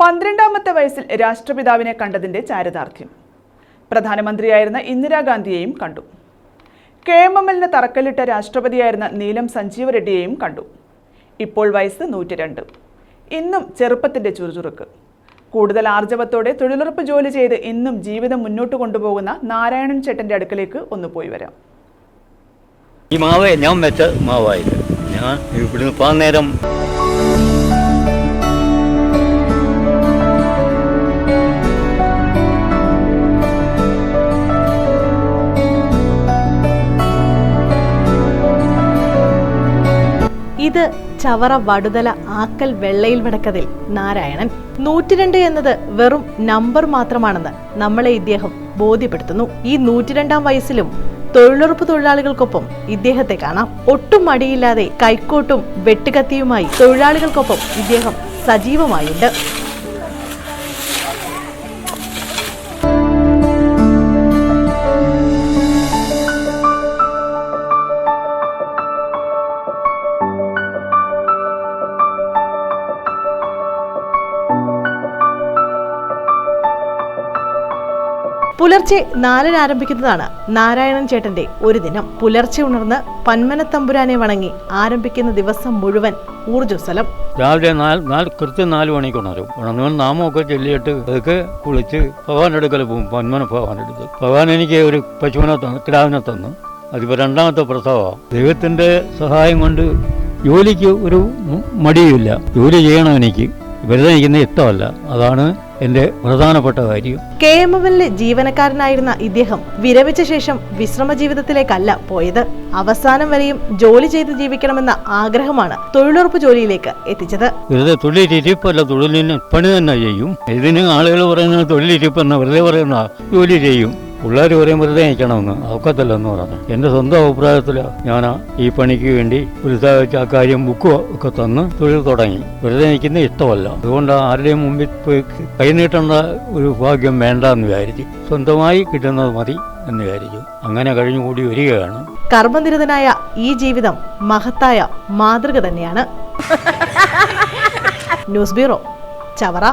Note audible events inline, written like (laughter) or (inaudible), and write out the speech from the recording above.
പന്ത്രണ്ടാമത്തെ വയസ്സിൽ രാഷ്ട്രപിതാവിനെ കണ്ടതിന്റെ ചാരിതാർത്ഥ്യം. പ്രധാനമന്ത്രിയായിരുന്ന ഇന്ദിരാഗാന്ധിയെയും കണ്ടു. കെ എം എം തറക്കല്ലിട്ട രാഷ്ട്രപതിയായിരുന്ന നീലം സഞ്ജീവ റെഡ്ഡിയെയും കണ്ടു. ഇപ്പോൾ വയസ്സ് നൂറ്റി രണ്ട് ഇന്നും ചെറുപ്പത്തിന്റെ ചുറുചുറുക്ക്. കൂടുതൽ ആർജവത്തോടെ തൊഴിലുറപ്പ് ജോലി ചെയ്ത് ഇന്നും ജീവിതം മുന്നോട്ട് കൊണ്ടുപോകുന്ന നാരായണൻ ചേട്ടന്റെ അടുക്കലേക്ക് ഒന്ന് പോയി വരാം. ഈ മാവ് ഞാൻ വെച്ച മാവായി ഞാൻ ഇവിടുന്ന് പോകാൻ നേരം ഇത് ചവറ വടുതല ആക്കൽ വെള്ളയിൽ വടക്കതിൽ. നാരായണൻ നൂറ്റിരണ്ട് എന്നത് വെറും നമ്പർ മാത്രമാണെന്ന് നമ്മളെ ഇദ്ദേഹം ബോധ്യപ്പെടുത്തുന്നു. ഈ നൂറ്റിരണ്ടാം വയസ്സിലും തൊഴിലുറപ്പ് തൊഴിലാളികൾക്കൊപ്പം ഇദ്ദേഹത്തെ കാണാം. ഒട്ടും മടിയില്ലാതെ കൈക്കോട്ടും വെട്ടുകത്തിയുമായി തൊഴിലാളികൾക്കൊപ്പം ഇദ്ദേഹം സജീവമായുണ്ട്. പുലർച്ചെ നാലിന് ആരംഭിക്കുന്നതാണ് നാരായണൻ ചേട്ടന്റെ ഒരു ദിനം. പുലർച്ചെ ഉണർന്ന് പന്മനത്തമ്പുരാനെ വണങ്ങി ആരംഭിക്കുന്ന ദിവസം മുഴുവൻ ഊർജസ്വലം. രാവിലെ കൃത്യം നാല് മണിക്ക് ഉണരും. ഉണർന്നു നാമമൊക്കെ ചൊല്ലിയിട്ട് അതൊക്കെ കുളിച്ച് ഭഗവാന്റെ അടുക്കൽ പോകും പന്മന ഭഗവാന്റെ അടുത്ത് ഭഗവാൻ എനിക്ക് ഒരു പശുവിനെ കിടാവിനെ തന്നു. അതിപ്പോൾ രണ്ടാമത്തെ പ്രസവമാണ് ദൈവത്തിന്റെ സഹായം കൊണ്ട് ജോലിക്ക് ഒരു മടിയുമില്ല. ജോലി ചെയ്യണം എനിക്ക്. വെറുതെ നിൽക്കുന്ന ഇഷ്ടമല്ല. അതാണ് എന്റെ പ്രധാനപ്പെട്ട കാര്യം. കെ എം എമ്മിലെ ജീവനക്കാരനായിരുന്ന ഇദ്ദേഹം വിരമിച്ച ശേഷം വിശ്രമ ജീവിതത്തിലേക്കല്ല പോയത്. അവസാനം വരെയും ജോലി ചെയ്ത് ജീവിക്കണമെന്ന ആഗ്രഹമാണ് തൊഴിലുറപ്പ് ജോലിയിലേക്ക് എത്തിച്ചത്. വെറുതെ തൊഴിലിരിപ്പല്ല തൊഴിലിന് പണി തന്നെ ചെയ്യും. ഇതിന് ആളുകൾ പറയുന്നത് തൊഴിലിരിപ്പെന്ന വെറുതെ പറയുന്ന ജോലി ചെയ്യും. പിള്ളേർ പറയും വെറുതെ നിൽക്കണമെന്ന് ഒക്കത്തില്ലെന്ന് പറഞ്ഞു. എന്റെ സ്വന്തം അഭിപ്രായത്തിൽ ഞാൻ ഈ പണിക്ക് വേണ്ടി ഉത്സാഹിച്ച് ആ കാര്യം ബുക്ക് ഒക്കെ തന്ന് തൊഴിൽ തുടങ്ങി. വെറുതെ നിൽക്കുന്ന ഇഷ്ടമല്ല. അതുകൊണ്ട് ആരുടെയും മുമ്പിൽ പോയി കൈനീട്ടേണ്ട ഒരു ഭാഗ്യം വേണ്ട എന്ന് വിചാരിച്ചു സ്വന്തമായി കിട്ടുന്നത് മതി എന്ന് വിചാരിച്ചു. അങ്ങനെ കഴിഞ്ഞുകൂടി വരികയാണ്. കർമ്മനിരതനായ ഈ ജീവിതം മഹത്തായ മാതൃക തന്നെയാണ്. (laughs) News bureau Chavara.